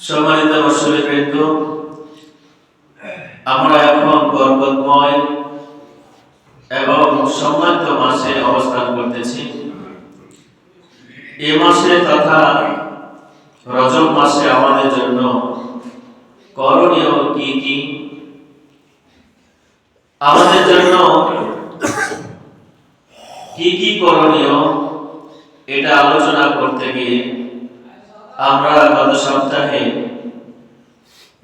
সম্মানিত মশলে বৃন্দ, আমরা এখন বরকতময় এবং সম্মানিত মাসে অবস্থান করতেছি। এ মাসে তথা রজব মাসে আমাদের জন্য করণীয় কি কি? আমাদের জন্য কি কি করণীয়? এটা আলোচনা করতে গিয়ে আমরা গত সপ্তাহে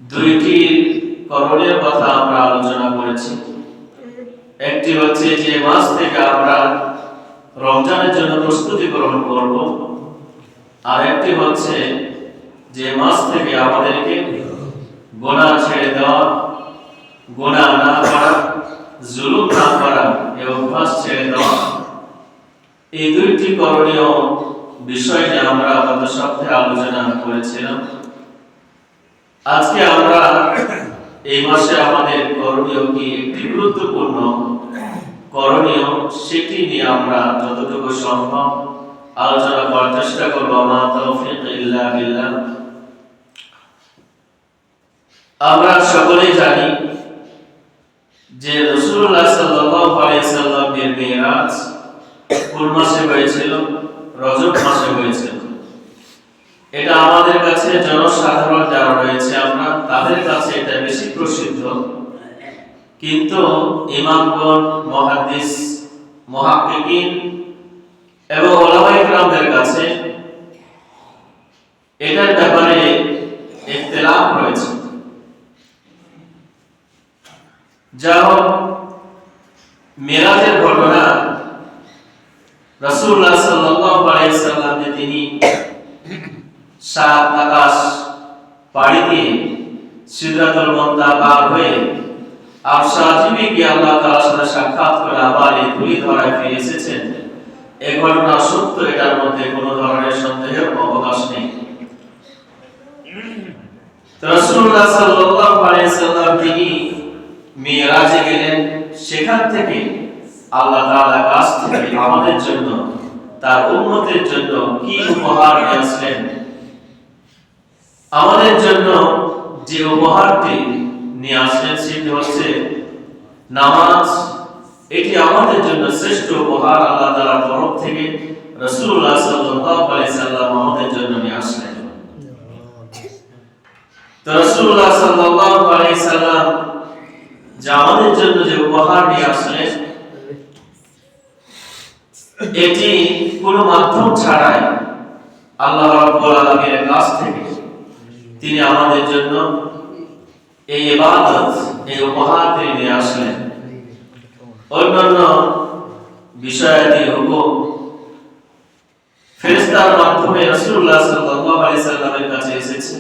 দুইটি করণীয় কথা আমরা আলোচনা করেছি। একটি হচ্ছে যে মাস থেকে আমরা রমজানের জন্য প্রস্তুতি গ্রহণ করব, আর একটি হচ্ছে যে মাস থেকে আমাদেরকে গোনা ছেড়ে দেওয়া গোনা না করা, জুলুম না করা, এই অভ্যাস ছেড়ে দেওয়া। এই দুইটি করণীয় বিষয় নিয়ে আমরা গত সপ্তাহে আলোচনা করেছিলাম। আজকে আমরা এই মাসে আমাদের করণীয় কি? একটি গুরুত্বপূর্ণ করণীয়, সেটি নিয়ে আমরা যতটুকু সম্ভব আলোচনা করার চেষ্টা করব। মা তৌফিক ইল্লা বিল্লাহ। আমরা সকলেই জানি যে রাসূলুল্লাহ সাল্লাল্লাহু আলাইহি সাল্লামের মিরাজ কোন মাসে হয়েছিল? রজব মাসে হয়েছে। এটা আমাদের কাছে জনসাধারণ যারা রয়েছে আমরা, তাদের কাছে এটা বেশি প্রসিদ্ধ। কিন্তু ইমামগণ মহাদিস মহাকিকিন এবং ওলামাইকরামদের কাছে এটার ব্যাপারে ইখতিলাফ রয়েছে। যা হোক, মেরাজের আমাদের জন্য যে উপহারটি নিয়ে আসলেন সেটি হচ্ছে নামাজ। এটি আমাদের জন্য শ্রেষ্ঠ উপহার। আল্লাহ তাআলার তরফ থেকে সাল্লাম আমাদের জন্য নিয়ে আসলেন। সাল্লাম যে আমাদের জন্য যে উপহার নিয়ে আসলেন, এটি কোনো মাধ্যম ছাড়াই আল্লাহ রাব্বুল কাছ থেকে তিনি আমাদের জন্য এই ইবাদত, এই উপহার তিনি নিয়ে আসলেন। অন্যান্য বিষয়াদি হুকুম ফেরেশতার মাধ্যমে রাসূলুল্লাহ সাল্লাল্লাহু আলাইহি সাল্লামের কাছে এসেছে।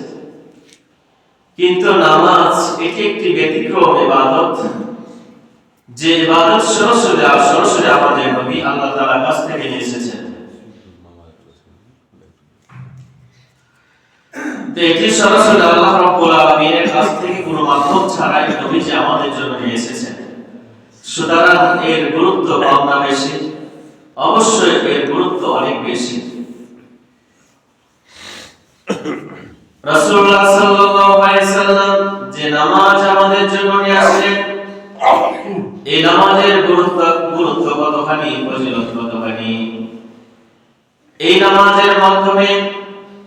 কিন্তু নামাজ এটি একটি ব্যতিক্রম ইবাদত, যে ইবাদত সরাসরি সরাসরি আমাদের নবী আল্লাহ তাআলার কাছ থেকে নিয়ে এসেছেন। তো সরাসরি আল্লাহ রাব্বুল আলামিনের কাছ থেকে কোনো মাধ্যম ছাড়াই নবী যে আমাদের জন্য নিয়ে এসেছেন। সুতরাং এর গুরুত্ব কম না বেশি? অবশ্যই এর গুরুত্ব অনেক বেশি। রাসূলুল্লাহ সাল্লাল্লাহু আলাইহি সাল্লাম যে নামাজ আমাদের জন্য নিয়ে আসলেন এই নামাজের গুরুত্ব গুরুত্ব কতখানি, ফজিলত কতখানি? এই নামাজের মাধ্যমে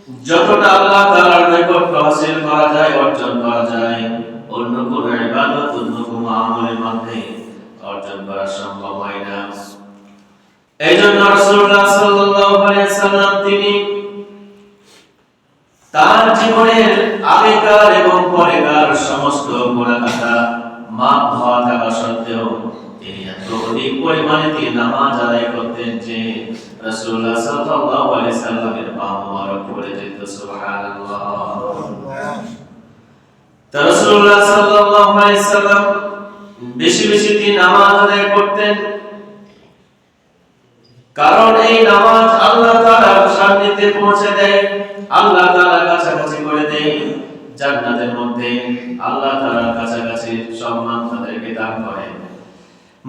যতটা আল্লাহ তাআলার নৈকট্য হাসিল করা যায়, অর্জন করা যায়, অন্য কোন ইবাদত, অন্য কোন আমলের মাধ্যমে অর্জন করা সম্ভব হয় না। এই জন্য রাসূলুল্লাহ সাল্লাল্লাহু আলাইহি সাল্লাম তিনি তার জীবনের আগেকার এবং পরেকার সমস্ত গুণাখাতা মাপ হওয়া থাকা সত্ত্বেও তিনি পরিমাণে নামাজ আদায় করতেন যে রাসূলুল্লাহ সাল্লাল্লাহু আলাইহি সাল্লামের পা মোবারক পড়ে যেত, সুবহানাল্লাহ। তা রাসূলুল্লাহ সাল্লাল্লাহু আলাইহি সাল্লাম বেশি বেশি তিনি নামাজ আদায় করতেন। কারণ এই নামাজ আল্লাহ তাআলার সান্নিধ্যে পৌঁছে দেয়, আল্লাহ তাআলার কাছাকাছি করে দেয়। জান্নাতের মধ্যে আল্লাহ তাআলার কাছাকাছি সম্মান তাদেরকে দান করে।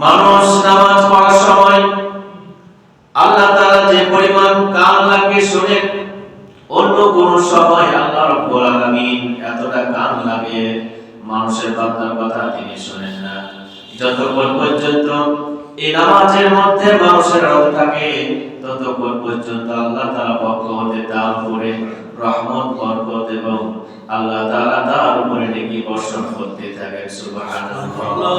মানুষ নামাজ পড়ার সময় আল্লাহ তাআলা যে পরিমাণ কান লাগিয়ে শোনেন অন্য কোন সময় আল্লাহ রাব্বুল আলামিন এতটা কান লাগে, মানুষের বান্দার কথা তিনি শোনেন না। যতক্ষণ পর্যন্ত এই নামাজের মধ্যে মানুষের রব থাকে, ততক্ষণ পর্যন্ত আল্লাহ তাআলা পক্ষ হতে তার উপরে রহমত, বরকত এবং আল্লাহ তাআলা তার উপরে নেকি বর্ষণ করতে থাকেন, সুবহানাল্লাহ।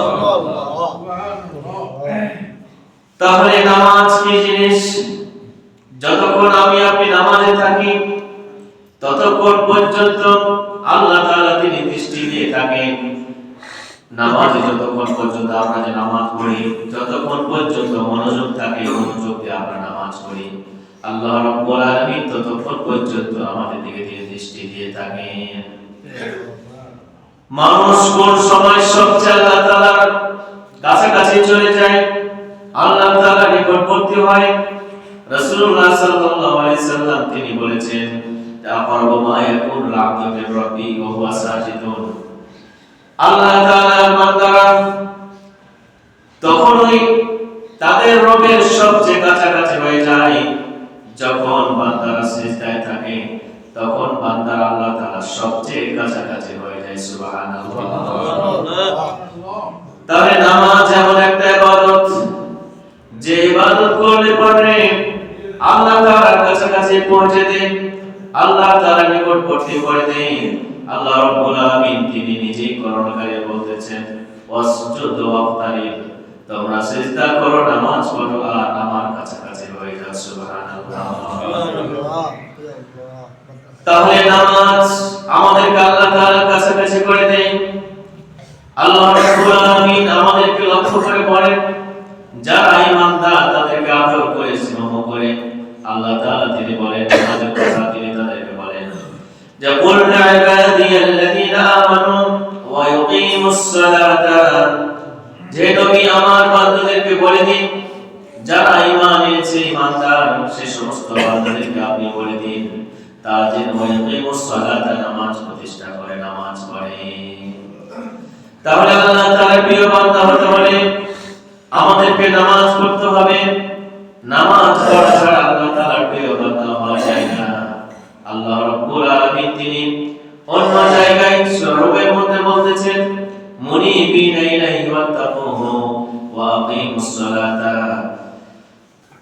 তাহলে নামাজ কি জিনিস? যতক্ষণ আমি আপনি নামাজে থাকি, ততক্ষণ পর্যন্ত আল্লাহ তাআলা তিনি দৃষ্টি দিয়ে থাকেন। নামাজে যতক্ষণ পর্যন্ত আমরা যে নামাজ পড়ি, যতক্ষণ পর্যন্ত মনোযোগ থাকে, মনোযোগ দিয়ে আমরা নামাজ পড়ি। আল্লাহ রাব্বুল আলামিন ততক্ষণ পর্যন্ত আমাদের দিকে দিয়ে দৃষ্টি দিয়ে থাকেন মানুষ কোন সময় সবচেয়ে আল্লাহ তাআলার কাছাকাছি চলে যায়, আল্লাহ তাআলার নিকটবর্তী হয়। রাসূলুল্লাহ সাল্লাল্লাহু আলাইহি সাল্লাম তিনি বলেছেন তাকরাবু মা ইয়াকুন আল-আবদু মির রাব্বি ওয়া হুয়া সাজিদুন। আল্লাহ তাআলার বান্দারা তখনই তাদের রবের সবচেয়ে কাছাকাছি হয়ে যায়। যখন বান্দারা সিজদায় থাকে, তখন বান্দারা আল্লাহ তাআলা সবচেয়ে কাছাকাছি হয়ে যায়, সুবহানাল্লাহ। নামাজ এমন একটা ইবাদত, যে ইবাদত করলে পরে আল্লাহ তাআলার কাছাকাছি পৌঁছে দেন আল্লাহ তাআলার নিকটবর্তী করে দেন আল্লাহ রাব্বুল আলামিন তিনি নিজেই করণকারী বলতেছেন, ওয়াসজুদ ওয়াক্তারিব, তোমরা সিজদা করো, নামাজ পড়ো, আর আমার সুবহানাল্লাহ তাহলে নামাজ আমাদেরকে আল্লাহ তাআলার কাছাকাছি করে দেয়। আল্লাহ রাব্বুল আলামিন আমাদেরকে লক্ষ্য করে বলেন, যারা ঈমানদার তাদেরকে আদর করে, স্নেহ করে, আল্লাহ তাআলা তিনি বলেন আমাদের কথা তিনি তাদেরকে বলেন। যে কুল ইবাদিয়াল্লাযীনা আমানু ওয়া ইউকিমুস সালাতা। যে নবী আমার বান্দাদেরকে বলে দিন, যারা ঈমান সে সমস্ত বান্দাদেরকে আপনি বলে দিন, তারা যেন নামাজ প্রতিষ্ঠা করে, নামাজ পড়ে। তাহলে আল্লাহ তাআলার প্রিয় বান্দা হতে হলে আমাদেরকে নামাজ পড়তে হবে। নামাজ পড়া ছাড়া আল্লাহ তাআলার প্রিয় বান্দা হওয়া যায় না। আল্লাহ রাব্বুল আলামিন তিনি অন্য জায়গায় সরবের মধ্যে বলতেছেন মুনিবিনা ইলাইহি ওয়াত্তাকুহু ওয়া আকিমুস সালাতা।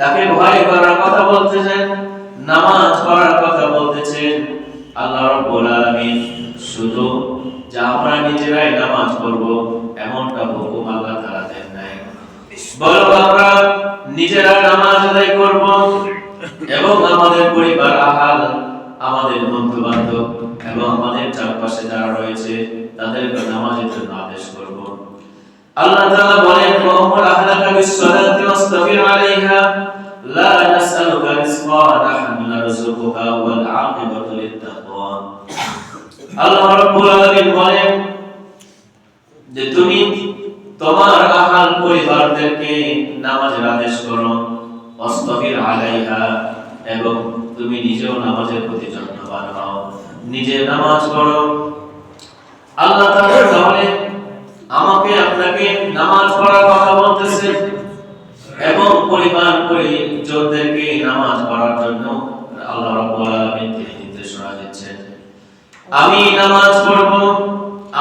তাকে ভয় করার কথা বলতেছেন, নামাজ পড়ার কথা বলতেছেন। আল্লাহ রাব্বুল আলামিন শুধু যে আমরা নিজেরাই নামাজ পড়ব, এমনটা হুকুম আল্লাহ তাআলা দেন নাই। বরং আমরা নিজেরা নামাজ আদায় করব এবং আমাদের পরিবার, আহাল, আমাদের বন্ধু বান্ধব এবং আমাদের চারপাশে যারা রয়েছে, তাদেরকে নামাজের জন্য আদেশ করব। আল্লাহ তাআলা বলেন ওয়ামুর আহলাকা বিসসালাতি আলাইহা, লা নাসআলুকা রিজকা নাহনু নারযুকুকা ওয়াল আকিবাতু লিত্তাকওয়া. আল্লাহ রাব্বুল আলামিন বলেন যে, তুমি তোমার আহাল পরিবারদেরকে নামাজের আদেশ করো অস্তফির আলাইহা, এবং তুমি নিজেও নামাজের প্রতি যত্নবান হও। নিজে নামাজ পড়ো। আল্লাহ তাআলা তাহলে আমাকে আপনাকে নামাজ পড়ার কথা বলতেছে এবং পরিবার পরিজনদেরকে নামাজ পড়ার জন্য আল্লাহ রাব্বুল আলামিন তিনি নির্দেশনা দিচ্ছেন। আমি নামাজ পড়ব,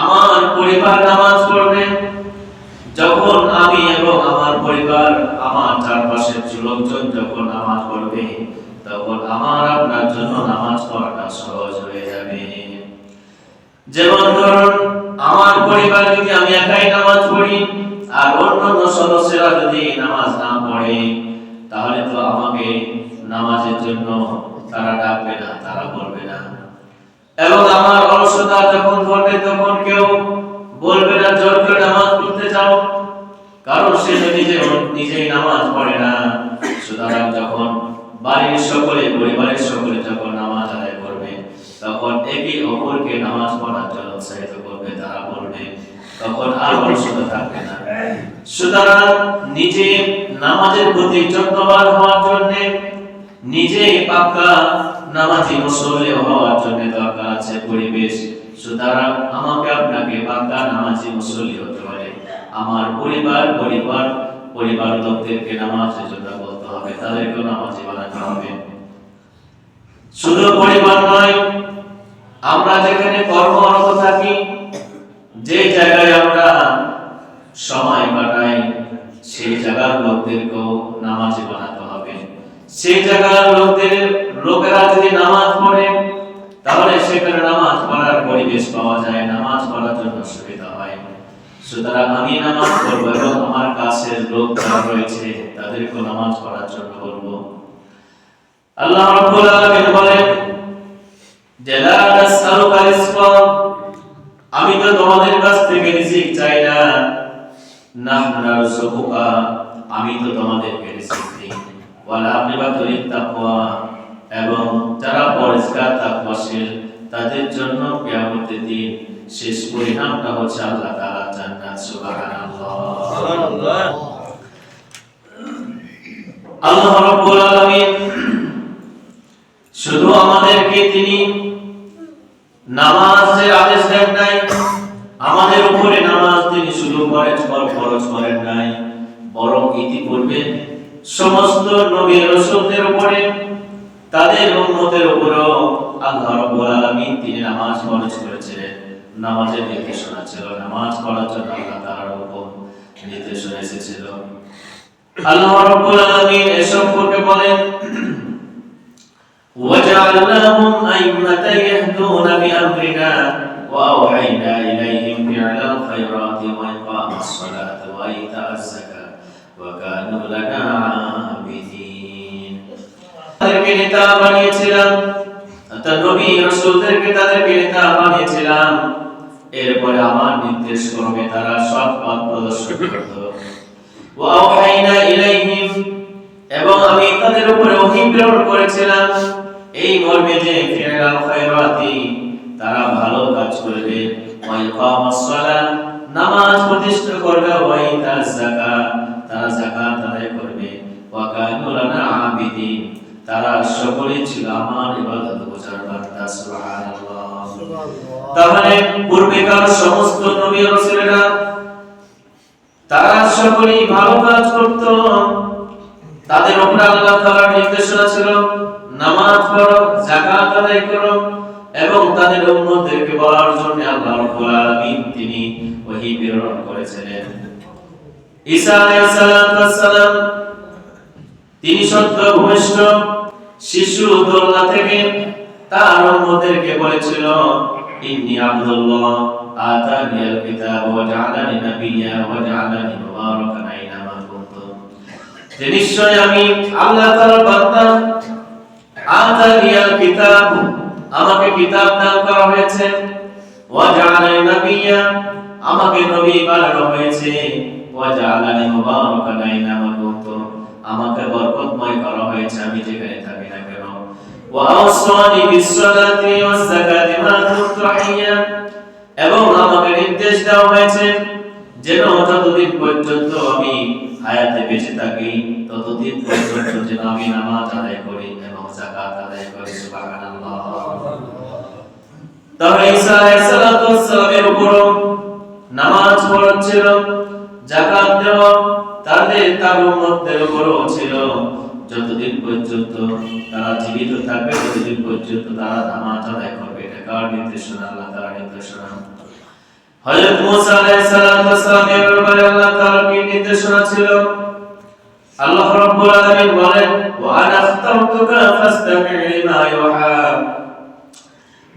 আমার পরিবার নামাজ পড়বে। যখন আমি এবং আমার পরিবার, আমার চারপাশের লোকজন যখন নামাজ পড়বে, তখন আমার আপনার জন্য নামাজ পড়াটা সহজ হয়ে যাবে। যেমন ধরুন পরিবার যদি আমি একাই নামাজ পড়ি আর অন্যান্য সদস্যরা যদি নামাজ না পড়ে, তাহলে তো আমাকে নামাজের জন্য তারা ডাকবে না, তারা বলবে না। এবং আমার অলসতা যখন ধরবে তখন কেউ বলবে না, জোর করে নামাজ পড়তে যাও কারণ সে নিজে, নিজেই নামাজ পড়ে না। সুতরাং যখন বাড়ির সকলে, পরিবারের সকলে যখন নামাজ আদায় করবে তখন একে অপরকে নামাজ পড়ার জন্য উৎসাহিত করবে তারা বলবে তখন আর অলসতা থাকবে না সুতরাং নিজে নামাজের প্রতি যত্নবান হওয়ার জন্য, নিজে পাক্কা নামাজি মুসল্লি হওয়ার জন্য দরকার আছে পরিবেশ। সুতরাং আমাকে আপনাকে পাক্কা নামাজি মুসল্লি হতে হবে। আমার পরিবার পরিবার পরিবার লোকদেরকে নামাজের জন্য বলতে হবে তাদেরকে নামাজি বানাতে হবে। শুধু পরিবার নয়, আমরা যেখানে কর্মরত থাকি, যে জায়গায় আমরা সময় কাটাই সেই জায়গার লোকদেরকেও নামাজি বানাতে হবে। সেই জায়গার লোকদের, লোকেরা যদি নামাজ পড়ে, তাহলে সেখানে নামাজ পড়ার পরিবেশ পাওয়া যায়, নামাজ পড়ার জন্য সুবিধা হয়। সুতরাং আমি নামাজ পড়ব এবং আমার কাছের লোক যারা রয়েছে, তাদেরকেও নামাজ পড়ার জন্য বলব। আল্লাহ রাব্বুল আলামিন বলেন আমি তো তোমাদের আমি তো আকিবাতুল তাকওয়া। এবং যারা পরিষ্কার তাকওয়াশীল তাদের জন্য কিয়ামতের দিন শেষ পরিণামটা হচ্ছে আল্লাহ তাআলা জান্নাত, সুবহানাল্লাহ। আল্লাহ রাব্বুল আলামিন শুধু আমাদেরকে তিনি নামাজের করেন নাই বরং ইতিপূর্বে সমস্ত নবী রাসূলদের উপরে তাদের উম্মতের উপরেও আল্লাহ রাব্বুল আলামিন তিনি নামাজ ফরজ করেছিলেন নামাজের নির্দেশনা ছিল নামাজ পড়ার জন্য আল্লাহ তাআলার হুকুম নির্দেশনা এসেছিল আল্লাহ রাব্বুল আলামিন এ সম্পর্কে বলেন وجعلناهم أئمة يهدون بأمرنا وأوحينا إليهم فعل الخيرات وإقام الصلاة وإيتاء الزكاة وكانوا لنا عابدين তাদেরকে নেতা বানিয়েছিলাম অর্থাৎ নবী রাসূলদেরকে তাদেরকে নেতা বানিয়েছিলাম এরপরে আমার নির্দেশ ক্রমে তারা সৎ পথ প্রদর্শন করত ওয়া আওহাইনা ইলাইহিম এবং আমি তাদের উপরে ওহী প্রেরণ করেছিলাম এই মর্মে যে ফিরাল খায়রাতি তারা ভালো কাজ করবে ওয়া ইকামাস সালাত নামাজ প্রতিষ্ঠা করবে ওয়া ইতাজ যাকাত তারা যাকাত আদায় করবে। ওয়া কানু লানা আবিদিন তারা সকলেই ছিল আমার ইবাদত বোঝার বান্দা সুবহানাল্লাহ। তাহলে পূর্বেকার সমস্ত নবী রাসূলেরা তারা সকলেই ভালো কাজ করত। তাদের উপরে আল্লাহ তাআলার নির্দেশনা ছিল নামাজ পড়ো যাকাত আদায় করো তাদের উম্মতদেরকে বলার জন্য আল্লাহ রাব্বুল তিনি ওহী প্রেরণ করেছিলেন। ঈসা আলাইহিস সালাম তিনি সত্য ভূমিষ্ঠ শিশু দোলনা থেকে তার উম্মতদেরকে বলেছিল, ইন্নী আব্দুল্লাহ আতানিয়াল কিতাব ওয়া জাআলানি নাবিয়্যা ওয়া জাআলানি মুবারাকান আইনামা কুনতু। যে নিশ্চয় আমি আল্লাহ তাআলার বান্দা। আতানিয়াল কিতাব আমাকে কিতাব দান করা হয়েছে। ওয়া জাআলানি নাবিয়্যা আমাকে নবী বানানো হয়েছে। ওয়া জাআলানি মুবারাকান আইনামা কুনতু, আমাকে বরকতময় করা হয়েছে, আমি যেখানে থাকি না কেন। ওয়া আওসানি বিসসালাতি ওয়াজ যাকাতি মা কুনতু এবং আমাকে নির্দেশ দেওয়া হয়েছে, যেন যতদিন পর্যন্ত আমি হায়াতে বেঁচে থাকি, ততদিন পর্যন্ত যেন আমি নামাজ আদায় করি। তাহলে ঈসা আলাইহিস সালাতু ওয়াস সালামের উপর নামাজ পড়া ছিল যাকাত দেওয়া তাদের তার উম্মতদের উপরও ছিল। যতদিন পর্যন্ত তারা জীবিত থাকবে, ততদিন পর্যন্ত তারা নামাজ আদায় করবে। এটা কার নির্দেশনা আল্লাহ তাআলার নির্দেশনা হযরত মুসা আলাইহিস সালামের আল্লাহ তাআলার কি নির্দেশনা ছিল? আল্লাহ রাব্বুল আলামিন বলেন, ওয়া আনা আখতারতুকা ফাসতামি' লিমা ইউহা।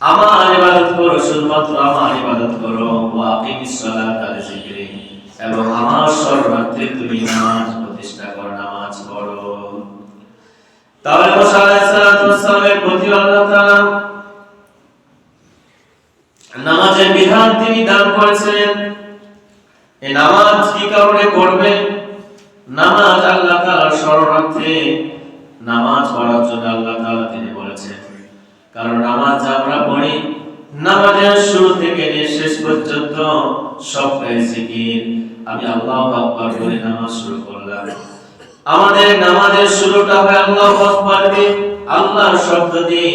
আমার ইবাদত করো, শুধুমাত্র আমার ইবাদত করো। এবং আমার শরণার্থে তুমি নামাজ প্রতিষ্ঠা নামাজ পড়ো। তাহলে মুসা আলাইহিস সালাতু প্রতি আল্লাহ তাআলা নামাজের বিধান তিনি দান করেছেন এই নামাজ কি কারণে করবে? নামাজ আল্লাহ তাআলার নামাজ পড়ার জন্য আল্লাহ তাআলা তিনি কারণ নামাজ আমরা পড়ি। নামাজের শুরু থেকে শেষ পর্যন্ত সবটাই জিকির। আমি আল্লাহু আকবার বলে নামাজ শুরু করলাম। আমাদের নামাজের শুরুটা হয় আল্লাহু আকবার দিয়ে আল্লাহর শব্দ দিয়ে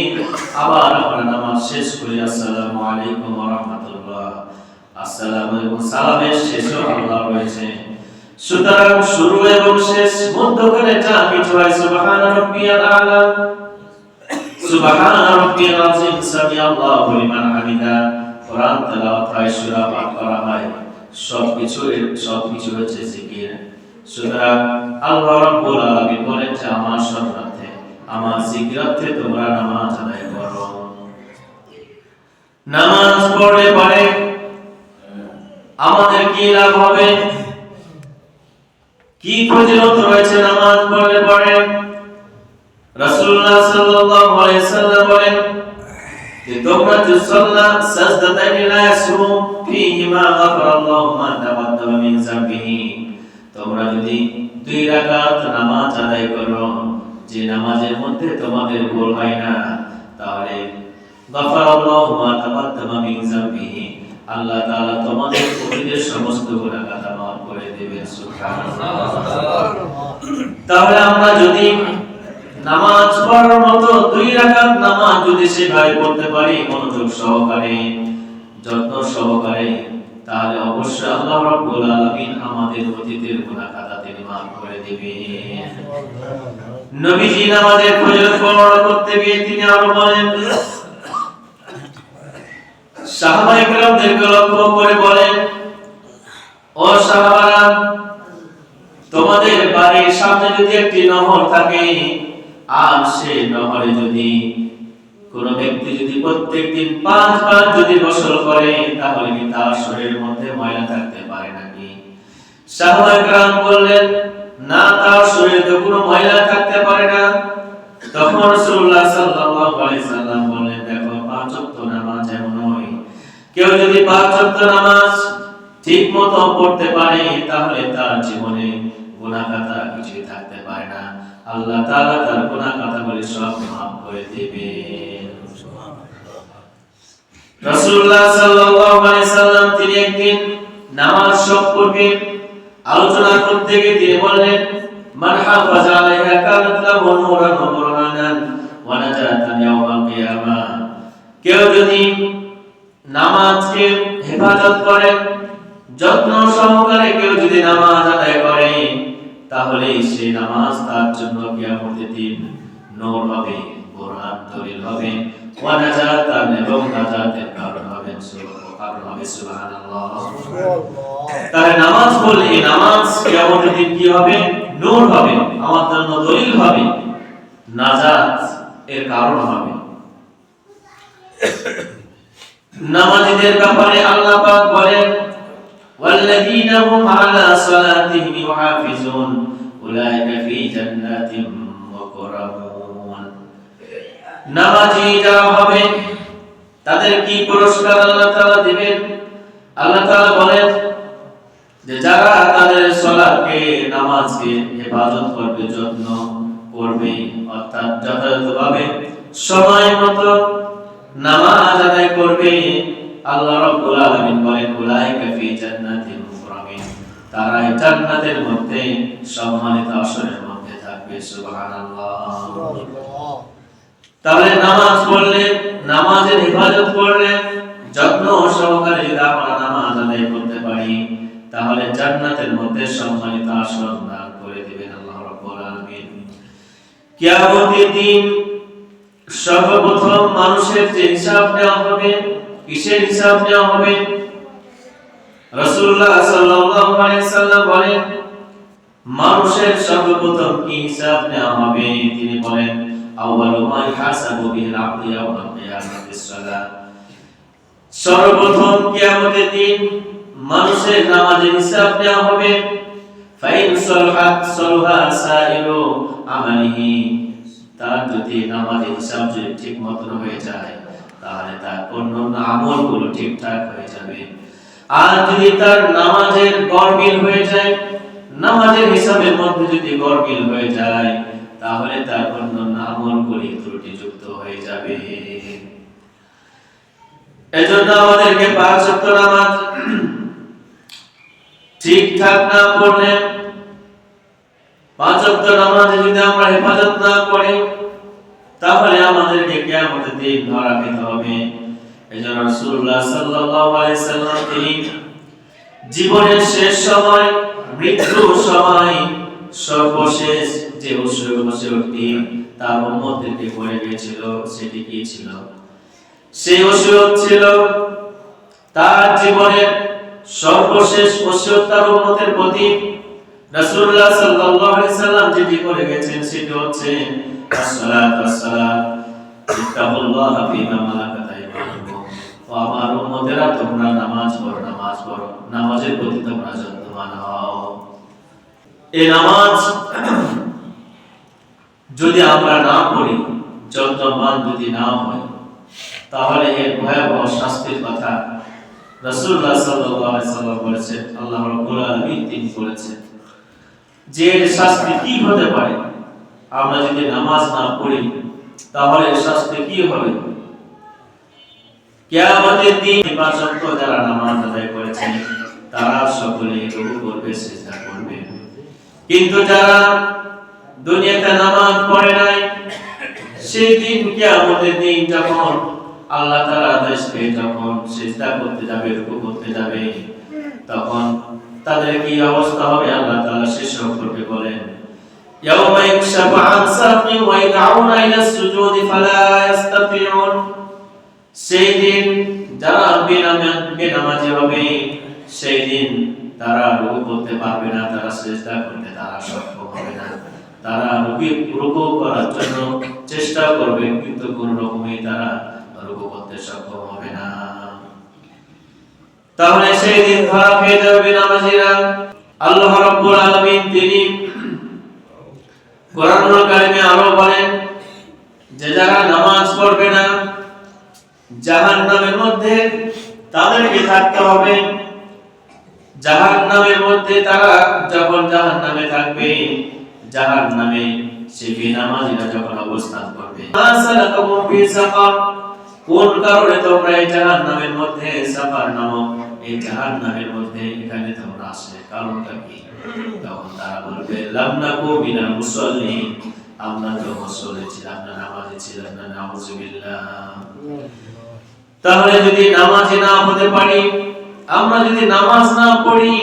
আবার আমরা নামাজ শেষ করি। আসসালামু আলাইকুম ওয়া রাহমাতুল্লাহ। আসসালামু আলাইকুম। সালামের আল্লাহ রয়েছে। সুতরাং শুরু এবং শেষ মধ্যখানে যা কিছু হয় সুবহান আলা। সুবহান রাব্বিয়াল আযীম সামি আল্লাহু লিমান হামিদা। কোরআন তেলাওয়াত হয়, সূরা পাঠ করা হয়। সবকিছু সবকিছু হচ্ছে জিকির। সুতরাং আল্লাহ রাব্বুল আলামিন বলেন যে, আমার শরণার্থে আমার জিকিরার্থে তোমরা নামাজ আদায় করো। নামাজ পড়লে পরে আমাদের কি লাভ হবে? কি ফজিলত রয়েছে নামাজ পড়লে পরে? রাসূলুল্লাহ সাল্লাল্লাহু আলাইহি সাল্লাম বলেন যে তোমরা যে সাল্লাহ সাজদাতাইন লা ইয়াসুম ফীহিমা গাফারাল্লাহু মা তাকাদ্দামা মিন যামবিহি। তোমরা যদি দুই রাকাত নামাজ আদায় করো যে নামাজের মধ্যে তোমাদের ভুল হয় না তাহলে গাফারাল্লাহু মা তাকাদ্দামা মিন যামবিহি। আল্লাহ তাআলা তোমাদের অতীতের সমস্ত গুনাহ মাফ করে দেবেন সুবহানাল্লাহ। তাহলে আমরা যদি নামাজ পড়ার মতো দুই রাকাত নামাজ যদি সে সেভাবে পড়তে পারি মনোযোগ সহকারে, যত্ন সহকারে, তাহলে অবশ্যই আল্লাহ রাব্বুল আলামিন আমাদের অতীতের গুনাহ খাতা মাফ করে দিবেন। নবীজি নামাজের ফজিলত বর্ণনা করতে গিয়ে তিনি আরও বলেন, সাহাবায়ে কেরামদেরকে লক্ষ্য করে বলেন, ও সাহাবারা, তোমাদের বাড়ির সামনে যদি একটি নহর থাকে আর সেই নহরে যদি কোন ব্যক্তি যদি প্রত্যেকদিন পাঁচবার যদি গোসল করে, তাহলে কি তার শরীরের মধ্যে ময়লা থাকতে পারে নাকি? বললেন, না, তার শরীরে তো কোনো ময়লা থাকতে পারে না। তখন সাল্লাল্লাহু আলাইহি সাল্লাম বলেন দেখো, পাঁচ ওয়াক্ত নামাজ এমন কেউ যদি পাঁচ ওয়াক্ত নামাজ ঠিক মতো পড়তে পারে, তাহলে তার জীবনে গুনাহ খাতা আল্লাহ তাআলা তার গুনাহ খাতাগুলি সব মাফ করে দিবেন। রাসূলুল্লাহ সাল্লাল্লাহু আলাইহি সাল্লাম তিনি একদিন নামাজ সম্পর্কে আলোচনা করতে গিয়ে তিনি বললেন, মান হাফাজা আলাইহা কানাত লাহু নূরান ওয়া ওয়া নাজাতান ইয়াওমাল কেউ যদি নামাজকে হেফাজত করে, যত্ন সহকারে কেউ যদি নামাজ আদায় করে তাহলে সেই নামাজ তার জন্য কিয়ামতের দিন নূর হবে দলিল হবে। ওয়া নাজাতান এবং নাজাতের কারণ হবে কারণ হবে সুবহানাল্লাহ। তাহলে নামাজ এই নামাজ কিয়ামতের দিন কি হবে? নূর হবে আমার জন্য দলিল হবে নাজাত এর কারণ হবে। নামাজীদের ব্যাপারে আল্লাহ পাক والذين هم على صلاتهم يحافظون أولئك في جنات مكرمون নামাজি যারা হবে তাদের কি পুরস্কার আল্লাহ তাআলা দিবেন আল্লাহ তাআলা বলেন যে যারা তাদের সালাতকে নামাজকে হেফাজত করবে যত্ন করবে অর্থাৎ যথাযথভাবে সময় মতো নামাজ আদায় করবে আল্লাহ রাব্বুল আলামিন বলেন, উলাইকা ফি জান্নাতিন মুকরামিন। তারা জান্নাতের মধ্যে সম্মানিত আসনের মধ্যে থাকবে, সুবহানাল্লাহ। তাহলে নামাজ পড়লে, নামাজের হেফাজত করলে যত্ন সহকারে যদি আমরা নামাজ আদায় করতে পারি, তাহলে জান্নাতের মধ্যে সম্মানিত আসন দান করে দিবেন আল্লাহ রাব্বুল আলামিন। কিয়ামতের দিন সর্বপ্রথম মানুষের যে হিসাব নেওয়া হবে কিসের হিসাব নেওয়া হবে? রাসূলুল্লাহ সাল্লাল্লাহু আলাইহি সাল্লাম বলেন, মানুষের সর্বপ্রথম কি হিসাব নেওয়া হবে? তিনি বলেন, আউয়ালু মা ইহাসাবু বিহিল আবদু ইয়াওমাল কিয়ামাতিস সালাহ সর্বপ্রথম কিয়ামতের দিন মানুষের নামাজের হিসাব নেওয়া হবে। ফাইন সলহাত সলহা সাইরু আমালিহি। তার যদি নামাজের হিসাব যদি ঠিক মতন হয়ে যায় তাহলে তার অন্যান্য আমলগুলো ঠিকঠাক হয়ে যাবে। আর যদি তার নামাজের গরমিল হয়ে যায়, নামাজের হিসাবের মধ্যে যদি গরমিল হয়ে যায়, তাহলে তার অন্যান্য আমলগুলি ত্রুটিযুক্ত হয়ে যাবে। এজন্য আমাদেরকে পাঁচ ওয়াক্ত নামাজ ঠিকঠাক না পড়লে পাঁচ ওয়াক্ত নামাজে যদি আমরা হেফাজত না করি, তাহলে আমাদেরকে দিন ধরা খেতে হবে। এজন্য রাসূলুল্লাহ সাল্লাল্লাহু আলাইহি সাল্লাম তিনি জীবনের শেষ সময়, মৃত্যুর সময় সর্বশেষ যে ওসিয়তটি তার উম্মতদেরকে করে গিয়েছিল, সেটি কি ছিল? সেই ওসিয়ত ছিল তার জীবনের সর্বশেষ ওসিয়ত তার উম্মতের প্রতি। রাসূলুল্লাহ সাল্লাল্লাহু আলাইহি সাল্লাম যেটি করে গেছেন, সেটি হচ্ছে আসসালাতু ওয়াসসালাম। ইত্তাকুল্লাহ ফীমা মালাকাত আইমানুকুম ও আমার উম্মতেরা তোমরা নামাজ পড়ো নামাজ পড়ো। নামাজের প্রতি তোমরা যত্নবান হও। এই নামাজ যদি আমরা না পড়ি, যত্নবান যদি না হয় তাহলে এর ভয়াবহ শাস্তির কথা রাসূলুল্লাহ সাল্লাল্লাহু আলাইহি সাল্লাম বলেছেন, আল্লাহ রাব্বুল তিনি বলেছেন, যে শাস্তি কি হতে পারে? আমরা যদি নামাজ না পড়ি তাহলে শাস্তি কি হবে? কিয়ামতের দিন পাঁচ যারা নামাজ আদায় করেছেন, তারা সকলে রুকু করবে, সিজদা করবে। কিন্তু যারা দুনিয়াতে নামাজ পড়ে নাই, সেই দিন কিয়ামতের দিন যখন আল্লাহ তাআলা আদেশ পেয়ে যখন সিজদা করতে যাবে, রুকু করতে যাবে, তখন তাদের কি অবস্থা হবে? আল্লাহ তাআলা সে সম্পর্কে বলেন। يوم يكشف عن ساق ويدعون إلى السجود فلا يستطيعون সেই দিন যারা বেনামা বেনামাজি হবে সেই দিন তারা রুকু করতে পারবে না তারা চেষ্টা করতে তারা সক্ষম হবে না তারা রুকু রুকু করার জন্য চেষ্টা করবে কিন্তু কোন রকমই তারা রুকু করতে সক্ষম হবে না তাহলে সেই দিন ধরা খেয়ে যাবে বেনামাজিরা আল্লাহ রাব্বুল আলামিন তিনি কোরআনুল কারিমে আরও বলেন, যে যারা নামাজ পড়বে না মধ্যে তাদেরকে থাকতে হবে। মধ্যে তারা যখন থাকবে সে যখন অবস্থান করবে। কোন কারণে তোমরা এই জাহান্নামের মধ্যে সাফার নামক এই জাহান্নামের মধ্যে এখানে তোমরা আসলে কারণটা কি? তাহলে যদি নামাজে না হতে পারি, আমরা যদি নামাজ না পড়ি,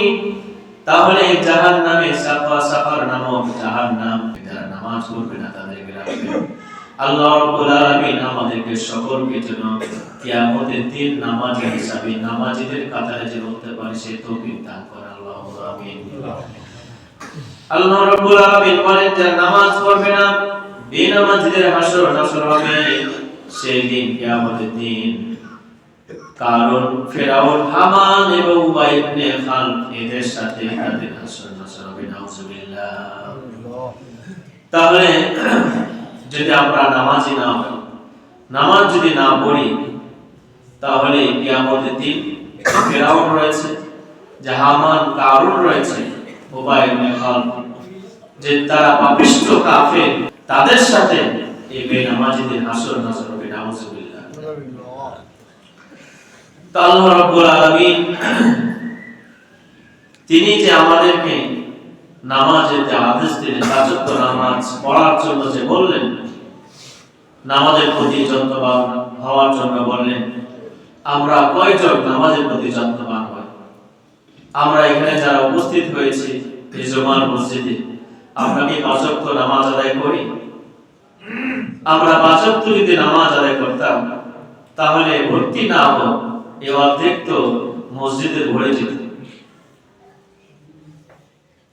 তাহলে জাহান নামে সাফা সাফার নামক জাহান নাম যারা নামাজ পড়বে না তাদেরকে রাখবে আল্লাহ আলামিন আমাদেরকে সকলকে যেন কিয়ামতের দিন হিসাবে নামাজিদের কাতারে যে উঠতে পারে, সে তৌফিক দান আল্লাহ রাব্বুল আলামিন বলেন যে নামাজ পড়বে না, বেনামাজিদের হাসর নাসর হবে সেই দিন, কিয়ামতের দিন। কারণ ফেরাউন, হামান এবং উবাই ইবনে খালদ এদের সাথে তাদের হাসর নাসর হবে, নাউজুবিল্লাহ। তাহলে, যদি আমরা নামাজি না হই, নামাজ যদি না পড়ি, তাহলে কিয়ামতের দিন ফেরাউন রয়েছে। কারুন রয়েছে যে তারা কাফের, তাদের সাথে এই বেনামাজিদের হাসর নাসর হবে তিনি যে আমাদেরকে নামাজের যে আদেশ দিলেন রাজত্ব নামাজ পড়ার জন্য যে বললেন, নামাজের প্রতি যত্নবান হওয়ার জন্য বললেন, আমরা কয়জন নামাজের প্রতি যত্নবান? আমরা এখানে যারা উপস্থিত হয়েছি এই মসজিদে, আমরা কি পাঁচক্ত নামাজ আদায় করি? আমরা পাঁচক্ত যদি নামাজ আদায় করতাম, তাহলে ভর্তি না হোক এ অর্ধেক তো মসজিদে ভরে যেত।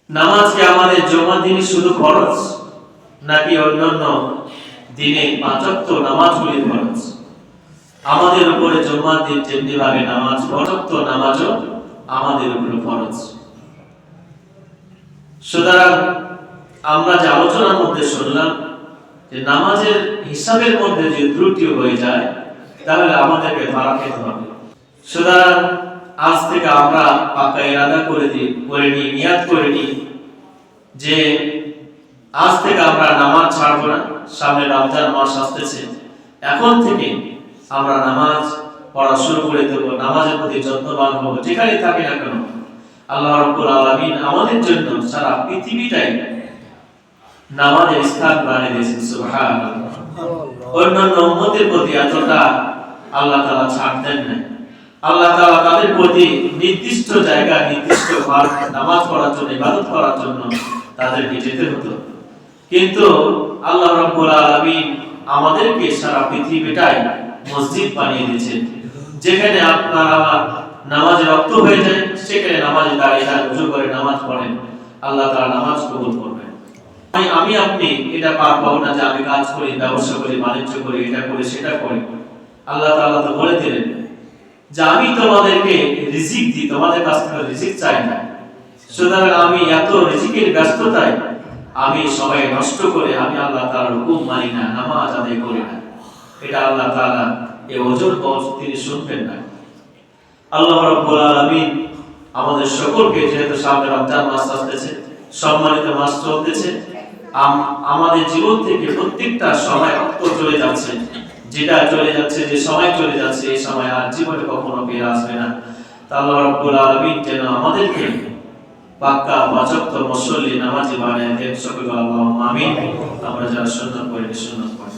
নামাজ কি আমাদের জমা দিনই শুধু খরচ নাকি অন্যান্য দিনে পাঁচক্ত নামাজগুলি খরচ আমাদের উপরে জমা দিন যেমনি ভাবে নামাজ পাঁচক্ত নামাজও আমাদের উপরে ফরজ। সুতরাং আমরা যে আলোচনার মধ্যে শুনলাম যে নামাজের হিসাবের মধ্যে যে ত্রুটি হয়ে যায়, তাহলে আমাদেরকে ধরা খেতে হবে। সুতরাং আজ থেকে আমরা পাকা ইরাদা করে দিই, করে নিই নিয়াত করে নিই যে আজ থেকে আমরা নামাজ ছাড়বো না। সামনে রমজান মাস আসতেছে। এখন থেকে আমরা নামাজ পড়া শুরু করে দেবো, নামাজের প্রতি যত্নবান হব, যেখানে থাকি না কেন? আল্লাহ রাব্বুল আলামিন আমাদের জন্য সারা পৃথিবীটাই নামাজের স্থান বানিয়ে দিয়েছেন, সুবহানাল্লাহ। অন্যান্য উম্মতের প্রতি এতটা আল্লাহ তাআলা ছাড় দেন না আল্লাহ তাআলা তাদের প্রতি নির্দিষ্ট জায়গা, নির্দিষ্ট ঘর নামাজ পড়ার জন্য, ইবাদত করার জন্য তাদেরকে যেতে হতো। কিন্তু আল্লাহ রাব্বুল আলামিন আমাদেরকে সারা পৃথিবীটাই মসজিদ বানিয়ে দিয়েছেন। যেখানে আপনার আমার নামাজে রক্ত হয়ে যায়, সেখানে নামাজে দাঁড়িয়ে দাঁড়িয়ে উজু করে নামাজ পড়েন। আল্লাহ তাআলা নামাজ কবুল করবেন। আমি আপনি এটা পার পাবো না যে আমি কাজ করি, ব্যবসা করি, বাণিজ্য করি, এটা করি, সেটা করি। আল্লাহ তাআলা তো বলে দিলেন যে আমি তোমাদেরকে রিজিক দিই, তোমাদের কাছ থেকে রিজিক চাই না। সুতরাং আমি এত রিজিকের ব্যস্ততায় আমি সবাই নষ্ট করে আমি আল্লাহ তাআলার হুকুম মানি না, নামাজ আদায় করি না। এটা আল্লাহ তাআলা এই পথ তিনি শুনবেন না। আল্লাহ আলামিন আমাদের সকলকে যেহেতু সামনে রমজান মাস আসতেছে, সম্মানিত মাস চলতেছে আমাদের জীবন থেকে প্রত্যেকটা সময় চলে যাচ্ছে। যেটা চলে যাচ্ছে, যে সময় চলে যাচ্ছে, এই সময় আর জীবনে কখনো ফিরে আসবে না। আল্লাহ রাব্বুল আলামিন যেন আমাদেরকে পাক্কা বাচক মুসল্লি, নামাজি বানায় দেন। সকল আল্লাহ আমিন। আমরা যারা সুন্নাত পড়ি সুন্নাত পড়ি।